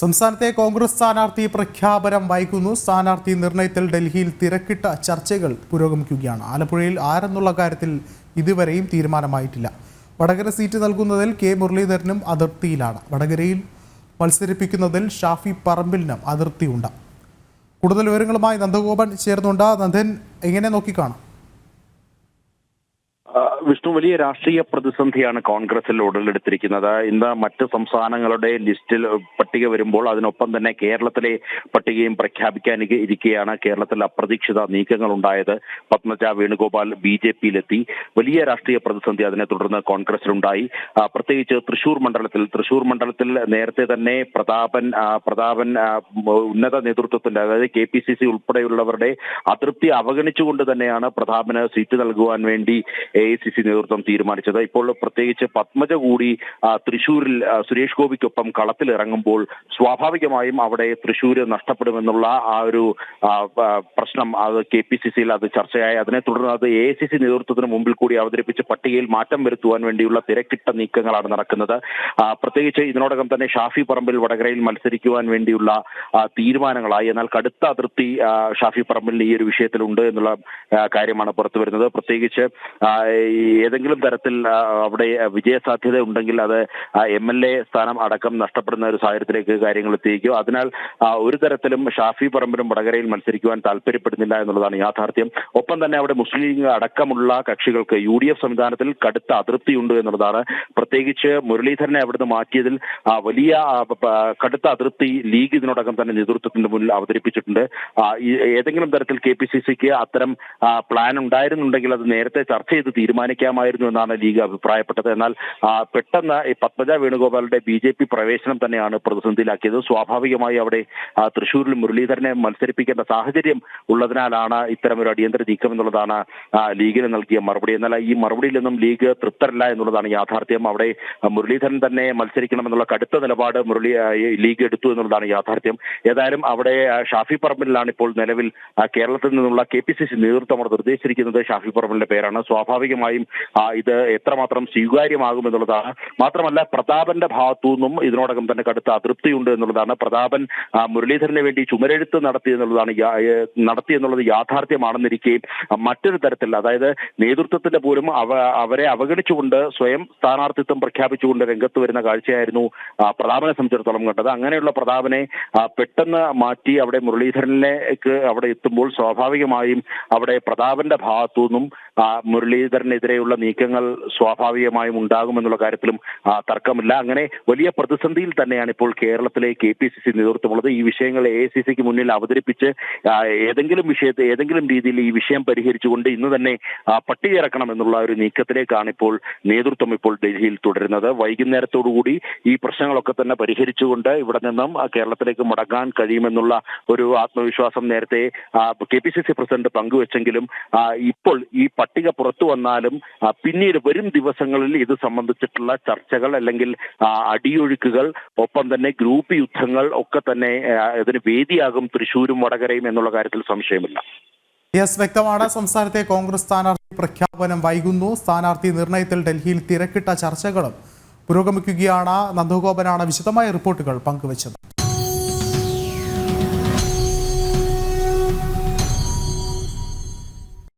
സംസ്ഥാനത്തെ കോൺഗ്രസ് സ്ഥാനാർത്ഥി പ്രഖ്യാപനം വൈകുന്നു. സ്ഥാനാർത്ഥി നിർണയത്തിൽ ഡൽഹിയിൽ തിരക്കിട്ട ചർച്ചകൾ പുരോഗമിക്കുകയാണ്. ആലപ്പുഴയിൽ ആരെന്നുള്ള കാര്യത്തിൽ ഇതുവരെയും തീരുമാനമായിട്ടില്ല. വടകര സീറ്റ് നൽകുന്നതിൽ കെ മുരളീധരനും അതിർത്തിയിലാണ്. വടകരയിൽ മത്സരിപ്പിക്കുന്നതിൽ ഷാഫി പറമ്പിലിനും അതിർത്തിയുണ്ട്. കൂടുതൽ വിവരങ്ങളുമായി നന്ദഗോപൻ ചേർന്നുണ്ട് നന്ദൻ എങ്ങനെ നോക്കിക്കാണും? വിഷ്ണു വലിയ രാഷ്ട്രീയ പ്രതിസന്ധിയാണ് കോൺഗ്രസിൽ ഉടലെടുത്തിരിക്കുന്നത്. ഇന്ന് മറ്റ് സംസ്ഥാനങ്ങളുടെ ലിസ്റ്റിൽ പട്ടിക വരുമ്പോൾ അതിനൊപ്പം തന്നെ കേരളത്തിലെ പട്ടികയും പ്രഖ്യാപിക്കാൻ ഇരിക്കുകയാണ് കേരളത്തിൽ അപ്രതീക്ഷിത നീക്കങ്ങൾ ഉണ്ടായത് പത്മജ വേണുഗോപാൽ ബി ജെ പിയിലെത്തി. വലിയ രാഷ്ട്രീയ പ്രതിസന്ധി അതിനെ തുടർന്ന് കോൺഗ്രസിലുണ്ടായി. പ്രത്യേകിച്ച് തൃശൂർ മണ്ഡലത്തിൽ തൃശൂർ മണ്ഡലത്തിൽ നേരത്തെ തന്നെ പ്രതാപൻ പ്രതാപൻ ഉന്നത നേതൃത്വത്തിന്റെ അതായത് കെ പി സി സി ഉൾപ്പെടെയുള്ളവരുടെ അതൃപ്തി അവഗണിച്ചുകൊണ്ട് തന്നെയാണ് പ്രതാപന് സീറ്റ് നൽകുവാൻ വേണ്ടി എ ഐ സി സി നേതൃത്വം തീരുമാനിച്ചത്. ഇപ്പോൾ പ്രത്യേകിച്ച് പത്മജ കൂടി തൃശൂരിൽ സുരേഷ് ഗോപിക്കൊപ്പം കളത്തിലിറങ്ങുമ്പോൾ സ്വാഭാവികമായും അവിടെ തൃശൂർ നഷ്ടപ്പെടുമെന്നുള്ള ആ ഒരു പ്രശ്നം അത് കെ പി സി സിയിൽ അത് ചർച്ചയായി. അതിനെ തുടർന്ന് അത് എ സി സി നേതൃത്വത്തിന് മുമ്പിൽ കൂടി അവതരിപ്പിച്ച് പട്ടികയിൽ മാറ്റം വരുത്തുവാൻ വേണ്ടിയുള്ള തിരക്കിട്ട നീക്കങ്ങളാണ് നടക്കുന്നത്. പ്രത്യേകിച്ച് ഇതിനോടകം തന്നെ ഷാഫി പറമ്പിൽ വടകരയിൽ മത്സരിക്കുവാൻ വേണ്ടിയുള്ള തീരുമാനങ്ങളായി. എന്നാൽ കടുത്ത അതിർത്തി ഷാഫി പറമ്പിലിന് ഈ ഒരു വിഷയത്തിലുണ്ട് എന്നുള്ള കാര്യമാണ് പുറത്തു വരുന്നത് പ്രത്യേകിച്ച് ഈ ഏതെങ്കിലും തരത്തിൽ അവിടെ വിജയസാധ്യത ഉണ്ടെങ്കിൽ അത് എം എൽ എ സ്ഥാനം അടക്കം നഷ്ടപ്പെടുന്ന ഒരു സാഹചര്യത്തിലേക്ക് കാര്യങ്ങൾ എത്തിയിരിക്കും. അതിനാൽ ഒരു തരത്തിലും ഷാഫി പറമ്പിലും വടകരയിൽ മത്സരിക്കുവാൻ താല്പര്യപ്പെടുന്നില്ല എന്നുള്ളതാണ് യാഥാർത്ഥ്യം. ഒപ്പം തന്നെ അവിടെ മുസ്ലിം ലീഗ് അടക്കമുള്ള കക്ഷികൾക്ക് യു ഡി എഫ് സംവിധാനത്തിൽ കടുത്ത അതൃപ്തിയുണ്ട് എന്നുള്ളതാണ്. പ്രത്യേകിച്ച് മുരളീധരനെ അവിടുന്ന് മാറ്റിയതിൽ വലിയ കടുത്ത അതൃപ്തി ലീഗ് ഇതിനോടകം തന്നെ നേതൃത്വത്തിന്റെ മുന്നിൽ അവതരിപ്പിച്ചിട്ടുണ്ട്. ഏതെങ്കിലും തരത്തിൽ കെ പി സി സിക്ക് അത്തരം പ്ലാൻ ഉണ്ടായിരുന്നുണ്ടെങ്കിൽ അത് നേരത്തെ ചർച്ച ചെയ്ത് തീരുമാനിക്കാമായിരുന്നു എന്നാണ് ലീഗ് അഭിപ്രായപ്പെട്ടത്. എന്നാൽ പെട്ടെന്ന് ഈ പത്മജ വേണുഗോപാലിന്റെ ബി ജെ പി പ്രവേശനം തന്നെയാണ് പ്രതിസന്ധിയിലാക്കിയത്. സ്വാഭാവികമായി അവിടെ തൃശൂരിൽ മുരളീധരനെ മത്സരിപ്പിക്കേണ്ട സാഹചര്യം ഉള്ളതിനാലാണ് ഒരു അടിയന്തര നീക്കം എന്നുള്ളതാണ് ലീഗിന് നൽകിയ മറുപടി. എന്നാൽ ഈ മറുപടിയിൽ നിന്നും ലീഗ് തൃപ്തരല്ല എന്നുള്ളതാണ് യാഥാർത്ഥ്യം. അവിടെ മുരളീധരൻ തന്നെ മത്സരിക്കണമെന്നുള്ള കടുത്ത നിലപാട് മുരളി ലീഗ് എടുത്തു എന്നുള്ളതാണ് യാഥാർത്ഥ്യം. ഏതായാലും അവിടെ ഷാഫി പറമ്പിലാണ് ഇപ്പോൾ നിലവിൽ കേരളത്തിൽ നിന്നുള്ള കെ പി സി സി നേതൃത്വം നിർദ്ദേശിച്ചിരിക്കുന്നത്. ഷാഫി പറമ്പിലിന്റെ പേരാണ്. സ്വാഭാവികമായും ആ, ഇത് എത്രമാത്രം സ്വീകാര്യമാകും എന്നുള്ളതാണ് മാത്രമല്ല പ്രതാപന്റെ ഭാഗത്തു നിന്നും ഇതിനോടകം തന്നെ കടുത്ത അതൃപ്തിയുണ്ട് എന്നുള്ളതാണ്. പ്രതാപൻ മുരളീധരനെ വേണ്ടി ചുമരെഴുത്ത് നടത്തി എന്നുള്ളതാണ് നടത്തി എന്നുള്ളത് യാഥാർത്ഥ്യമാണെന്നിരിക്കെ മറ്റൊരു തരത്തിൽ അതായത് നേതൃത്വത്തിന്റെ പോലും അവ അവരെ അവഗണിച്ചുകൊണ്ട് സ്വയം സ്ഥാനാർത്ഥിത്വം പ്രഖ്യാപിച്ചുകൊണ്ട് രംഗത്ത് വരുന്ന കാഴ്ചയായിരുന്നു പ്രതാപനെ സംബന്ധിച്ചിടത്തോളം കണ്ടത്. അങ്ങനെയുള്ള പ്രതാപനെ പെട്ടെന്ന് മാറ്റി അവിടെ മുരളീധരനിലേക്ക് അവിടെ എത്തുമ്പോൾ സ്വാഭാവികമായും അവിടെ പ്രതാപന്റെ ഭാഗത്തു നിന്നും മുരളീധരനെതിരെയുള്ള നീക്കങ്ങൾ സ്വാഭാവികമായും ഉണ്ടാകുമെന്നുള്ള കാര്യത്തിലും തർക്കമില്ല. അങ്ങനെ വലിയ പ്രതിസന്ധിയിൽ തന്നെയാണ് ഇപ്പോൾ കേരളത്തിലെ കെ പി സി സി നേതൃത്വമുള്ളത്. ഈ വിഷയങ്ങൾ എ ഐ സി സിക്ക് മുന്നിൽ അവതരിപ്പിച്ച് ഏതെങ്കിലും വിഷയത്തെ ഏതെങ്കിലും രീതിയിൽ ഈ വിഷയം പരിഹരിച്ചുകൊണ്ട് ഇന്ന് തന്നെ ആ, പട്ടിക ഇറക്കണം എന്നുള്ള ഒരു നീക്കത്തിലേക്കാണ് ഇപ്പോൾ നേതൃത്വം ഇപ്പോൾ ഡൽഹിയിൽ തുടരുന്നത്. വൈകുന്നേരത്തോടുകൂടി ഈ പ്രശ്നങ്ങളൊക്കെ തന്നെ പരിഹരിച്ചുകൊണ്ട് ഇവിടെ നിന്നും കേരളത്തിലേക്ക് മടങ്ങാൻ കഴിയുമെന്നുള്ള ഒരു ആത്മവിശ്വാസം നേരത്തെ K P C C president പങ്കുവച്ചെങ്കിലും ഇപ്പോൾ ഈ പട്ടിക പുറത്തു വന്നാലും പിന്നീട് വരും ദിവസങ്ങളിൽ ഇത് സംബന്ധിച്ചിട്ടുള്ള ചർച്ചകൾ അല്ലെങ്കിൽ അടിയൊഴുക്കുകൾ ഒപ്പം തന്നെ ഗ്രൂപ്പ് യുദ്ധങ്ങൾ ഒക്കെ തന്നെ ഇതിന് വേദിയാകും തൃശൂരും വടകരയും എന്നുള്ള കാര്യത്തിൽ സംശയമില്ല. യെസ് വ്യക്തമാണ്. സംസ്ഥാനത്തെ കോൺഗ്രസ് സ്ഥാനാർത്ഥി പ്രഖ്യാപനം വൈകുന്നു. സ്ഥാനാർത്ഥി നിർണയത്തിൽ ഡൽഹിയിൽ തിരക്കിട്ട ചർച്ചകളും പുരോഗമിക്കുകയാണ്. നന്ദഗോപനാണ് വിശദമായ റിപ്പോർട്ടുകൾ പങ്കുവച്ചത്.